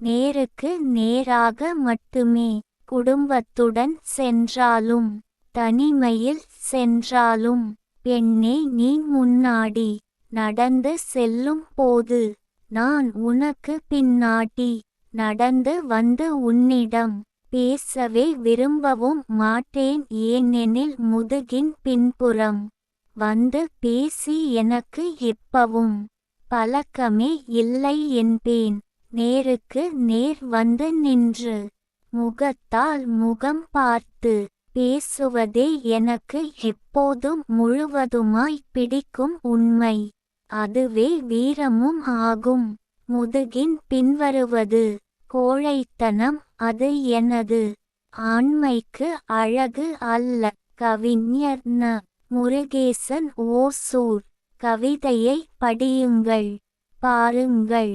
நேருக்கு நேராக மட்டுமே குடும்பத்துடன் சென்றாலும் தனிமையில் சென்றாலும் பெண்ணே நீ முன்னாடி நடந்து செல்லும் போது நான் உனக்கு பின்னாடி நடந்து வந்து உன்னிடம் பேசவே விரும்பவும் மாட்டேன். ஏனெனில் முதுகின் பின்புறம் வந்து பேசி எனக்கு எப்பவும் பழக்கமே இல்லை என்பேன். நேருக்கு நேர் வந்து நின்று முகத்தால் முகம் பார்த்து பேசுவதே எனக்கு எப்போதும் முழுவதுமாய் பிடிக்கும் உண்மை. அதுவே வீரமும் ஆகும். முதுகின் பின்வருவது கோழைத்தனம் அது எனது. ஆண்மைக்கு அழகு அல்ல கவிஞர் ந. முருகேசன் ஓசூர். கவிதையை படியுங்கள் பாருங்கள்.